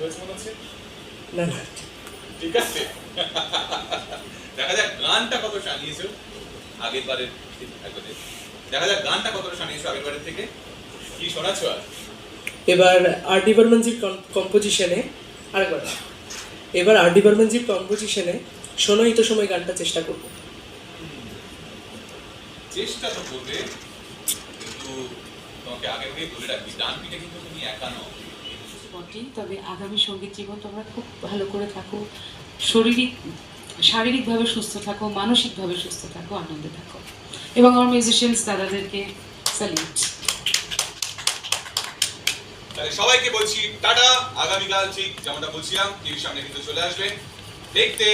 হয়েছে না না। ঠিক আছে। দেখা যাক গানটা কত সানিয়েছো আগের বারের দেখা যাক গানটা কতটা সানিয়েছো আগের বারের থেকে। কি শোনাচ্ছ আর? এবার আর ডি কম্পোজিশনে আরেকবার। এবার আর ডি বর্মনজির কম্পোজিশনে শোনোই তো সময় গানটা চেষ্টা করব। চেষ্টা তো করবে কিন্তু তোমাকে আগে থেকেই বলে রাখবি ডান পিঠে কিন্তু তুমি একা নও। বটেই তবে আগামী সংগীত জীবন তোমরা খুব ভালো করে থাকো। শারীরিক, শারীরিকভাবে সুস্থ থাকো, মানসিকভাবে সুস্থ থাকো, আনন্দে থাকো। এবং আমার মিউজিশিয়ানস দাদাদেরকে স্যালিউট সবাইকে বলছি টাটা আগামীকাল ঠিক যেমনটা বলছিলাম, টিভির সামনে কিন্তু চলে আসবেন। দেখতে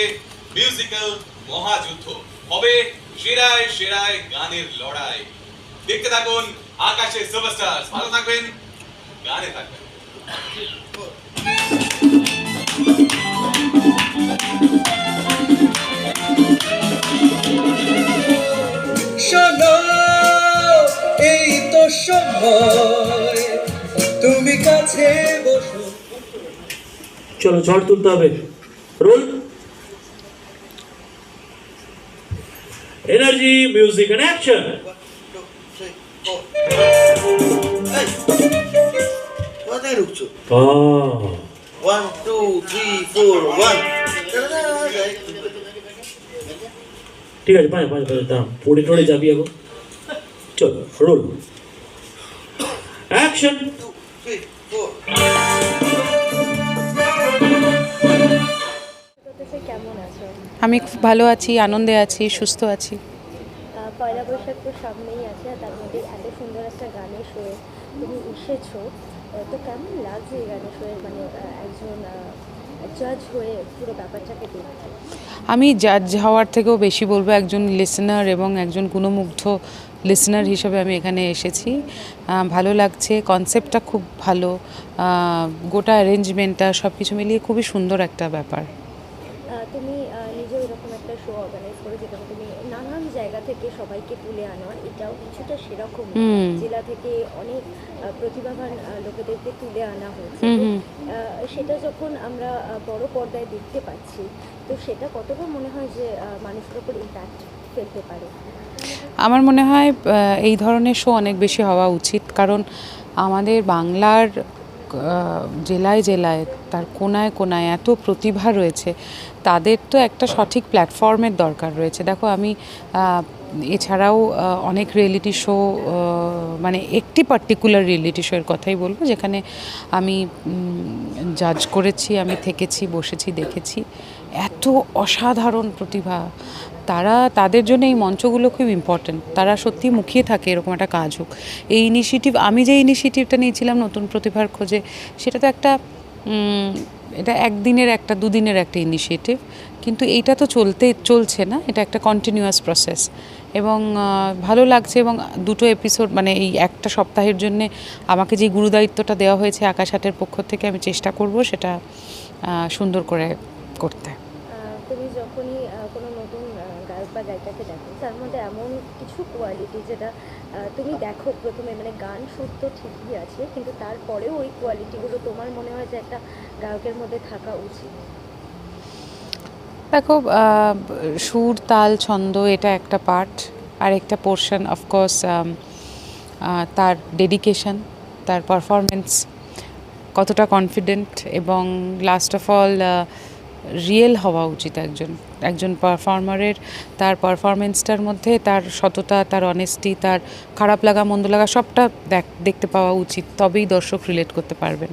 মিউজিক্যাল মহাযুদ্ধ। হবে সেরায় সেরায় গানের লড়াই। দেখতে থাকুন আকাশে সুপারস্টার ভালো থাকবেন, গানে থাকবেন। শোনো, এই তো সময়। তুমি কাছে বসো। চলো, ঝড় তুলতে হবে। Roll. Energy music and action ঢুকছো Ah, one two three four one ঠিক আছে পাঁচ পাঁচ পাঁচ দাম। পড়ে টড়ে যাবি এখন। চলো রোল। অ্যাকশন আমি খুব ভালো আছি আনন্দে আছি সুস্থ আছি। পয়লা বৈশাখ তো সামনেই আছে আর তার মধ্যে এত সুন্দর একটা গানের শোয়ে তুমি এসেছ। তো কেমন লাগছে এই গানের শোয়ে মানে একজন জাজ হয়ে পুরো ব্যাপারটাকে দেখতে? আমি জাজ হওয়ার থেকেও বেশি বলব একজন লিসনার এবং একজন গুণমুগ্ধ লিসনার হিসেবে আমি এখানে এসেছি। ভালো লাগছে কনসেপ্টটা খুব ভালো গোটা অ্যারেঞ্জমেন্টটা সব কিছু মিলিয়ে খুবই সুন্দর একটা ব্যাপার। তুমি আহ, নিজেও এরকম একটা শো অর্গানাইজ করে যেখানে তুমি নানান জায়গা থেকে সবাইকে তুলে আনো এটাও কিছুটা সেরকম জেলা থেকে অনেক প্রতিভাবান লোকেদেরকে তুলে আনা হয়েছে। সেটা যখন আমরা বড় পর্দায় দেখতে পাচ্ছি তো সেটা কতটা মনে হয় যে মানুষের উপর ইম্প্যাক্ট ফেলতে পারে? আমার মনে হয় এই ধরনের শো অনেক বেশি হওয়া উচিত। কারণ আমাদের বাংলার জেলায় জেলায় তার কোনায় কোনায় এত প্রতিভা রয়েছে, তাদের তো একটা সঠিক প্ল্যাটফর্মের দরকার রয়েছে। দেখো, আমি এছাড়াও অনেক রিয়েলিটি শো মানে একটি পার্টিকুলার রিয়েলিটি শোয়ের কথাই বলব, যেখানে আমি জাজ করেছি, আমি থেকেছি, বসেছি, দেখেছি। এত অসাধারণ প্রতিভা। তারা, তাদের জন্য এই মঞ্চগুলো খুব ইম্পর্ট্যান্ট তারা সত্যি মুখিয়ে থাকে এরকম একটা কাজ হোক। এই ইনিশিয়েটিভ আমি যে ইনিশিয়েটিভটা নিয়েছিলাম নতুন প্রতিভার খোঁজে, সেটা তো একটা এটা একদিনের একটা, দুদিনের একটা ইনিশিয়েটিভ কিন্তু এইটা তো চলতে, চলছে না। এটা একটা কন্টিনিউয়াস প্রসেস এবং ভালো লাগছে এবং দুটো এপিসোড মানে এই একটা সপ্তাহের জন্যে আমাকে যে গুরুদায়িত্বটা দেওয়া হয়েছে আকাশ হাটের পক্ষ থেকে, আমি চেষ্টা করব সেটা সুন্দর করে করতে। গায়িকাকে দেখো। তার মধ্যে এমন কিছু কোয়ালিটি যেটা তুমি দেখো প্রথমে মানে গান সুর তো ঠিকই আছে, কিন্তু তারপরেও ওই কোয়ালিটিগুলো তোমার মনে হয় যে একটা গায়কের মধ্যে থাকা উচিত? দেখো সুর, তাল, ছন্দ, এটা একটা পার্ট আর একটা পোর্শন অফকোর্স তার ডেডিকেশন তার পারফরমেন্স কতটা কনফিডেন্ট এবং লাস্ট অফ অল রিয়েল হওয়া উচিত একজন একজন পারফর্মারের তার পারফরমেন্সটার মধ্যে তার সততা তার অনেস্টি তার খারাপ লাগা মন্দ লাগা সবটা দেখ দেখতে পাওয়া উচিত তবেই দর্শক রিলেট করতে পারবেন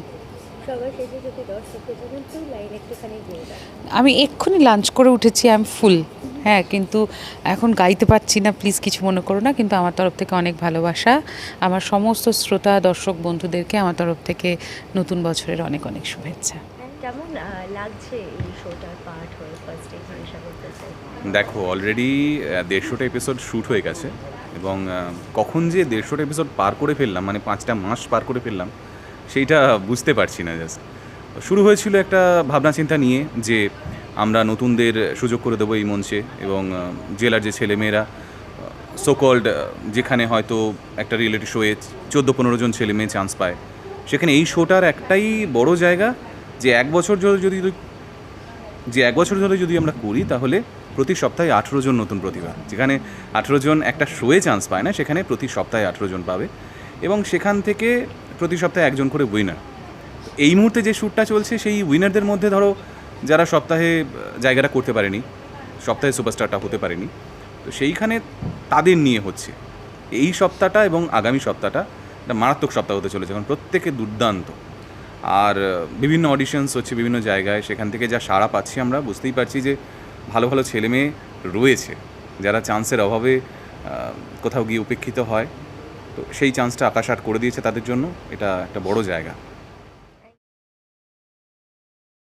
আমি এক্ষুনি লাঞ্চ করে উঠেছি আই এম ফুল হ্যাঁ কিন্তু এখন গাইতে পারছি না প্লিজ কিছু মনে করো না কিন্তু আমার তরফ থেকে অনেক ভালোবাসা। আমার সমস্ত শ্রোতা দর্শক বন্ধুদেরকে আমার তরফ থেকে নতুন বছরের অনেক অনেক শুভেচ্ছা। কেমন লাগছে এই শোটার পার্ট হয়ে ফার্স্ট জিজ্ঞাসা দেখো অলরেডি দেড়শোটা এপিসোড শ্যুট হয়ে গেছে এবং কখন যে দেড়শোটা এপিসোড পার করে ফেললাম মানে পাঁচটা মাস পার করে ফেললাম, সেইটা বুঝতে পারছি না জাস্ট শুরু হয়েছিল একটা ভাবনা চিন্তা নিয়ে যে আমরা নতুনদের সুযোগ করে দেবো এই মঞ্চে এবং জেলার যে ছেলেমেয়েরা সোকল্ড যেখানে হয়তো একটা রিয়েলিটি শোয়ে চোদ্দ পনেরো জন ছেলে মেয়ে চান্স পায়, সেখানে এই শোটার একটাই বড় জায়গা যে এক বছর ধরে যদি যে এক বছর ধরে যদি আমরা করি, তাহলে প্রতি সপ্তাহে আঠেরো জন নতুন প্রতিভা। যেখানে আঠেরো জন একটা শোয়ে চান্স পায় না, সেখানে প্রতি সপ্তাহে আঠেরো জন পাবে। এবং সেখান থেকে প্রতি সপ্তাহে একজন করে উইনার এই মুহূর্তে যে শ্যুটটা চলছে, সেই উইনারদের মধ্যে ধরো যারা সপ্তাহে জায়গাটা করতে পারেনি, সপ্তাহে সুপারস্টারটা হতে পারেনি, তো সেইখানে তাদের নিয়ে হচ্ছে। এই সপ্তাহটা এবং আগামী সপ্তাহটা একটা মারাত্মক সপ্তাহ হতে চলেছে। কারণ প্রত্যেকে দুর্দান্ত। আর বিভিন্ন অডিশনস হচ্ছে বিভিন্ন জায়গায়। সেখান থেকে যা সাড়া পাচ্ছি আমরা, বুঝতেই পারছি যে ভালো ভালো ছেলে মেয়ে রয়েছে, যারা চান্সের অভাবে কোথাও গিয়ে উপেক্ষিত হয়। তো সেই চান্সটা আকাশ আট করে দিয়েছে তাদের জন্য। এটা একটা বড় জায়গা।